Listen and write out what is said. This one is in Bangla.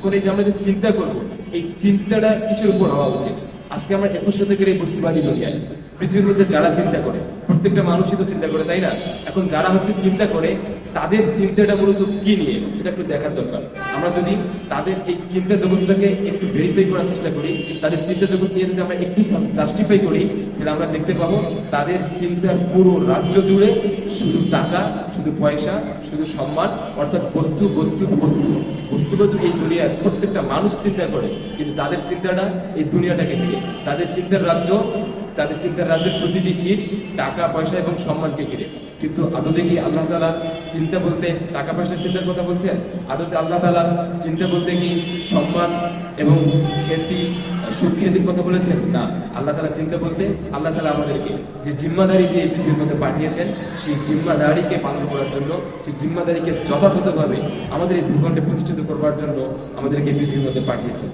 এখন এই যে আমরা যে চিন্তা করব, এই চিন্তাটা কিছুর উপর হওয়া উচিত? আজকে আমরা একুশ শতকের এই বস্তিবাদী দুনিয়ায়, পৃথিবীর মধ্যে যারা চিন্তা করে প্রত্যেকটা মানুষই তো চিন্তা করে, তাই না? এখন যারা হচ্ছে চিন্তা করে, তাদের চিন্তাটা মূলত কি নিয়ে? এটা একটু দেখার দরকার। আমরা যদি তাদের এই চিন্তা জগৎটাকে একটু ভেরিফাই করার চেষ্টা করি, তাদের চিন্তা জগৎ নিয়ে যদি আমরা একটু জাস্টিফাই করি, তাহলে আমরা দেখতে পাবো তাদের চিন্তার পুরো রাজ্য জুড়ে শুধু টাকা, শুধু পয়সা, শুধু সম্মান, অর্থাৎ বস্তু বস্তু বস্তু। বস্তুগত এই দুনিয়ার প্রত্যেকটা মানুষ চিন্তা করে, কিন্তু তাদের চিন্তাটা এই দুনিয়াটাকে নিয়ে তাদের চিন্তার রাজ্য তাদের চিন্তার প্রতিটি ইট, টাকা, পয়সা এবং সম্মানকে ঘিরে। কিন্তু আদতে কি আল্লাহ তালা চিন্তা বলতে টাকা পয়সার চিন্তার কথা বলছেন? আদতে আল্লাহ তালা চিন্তা বলতে কি সম্মান এবং খ্যাতি, সুখ খ্যাতির কথা বলেছেন? না, আল্লাহ তালা চিন্তা বলতে আল্লাহ তালা আমাদেরকে যে জিম্মাদারি দিয়ে পৃথিবীর মধ্যে পাঠিয়েছেন, সেই জিম্মাদারিকে পালন করার জন্য, সেই জিম্মাদারিকে যথাযথভাবে আমাদের এই ভূখণ্ডে প্রতিষ্ঠিত করবার জন্য আমাদেরকে পৃথিবীর মধ্যে পাঠিয়েছেন।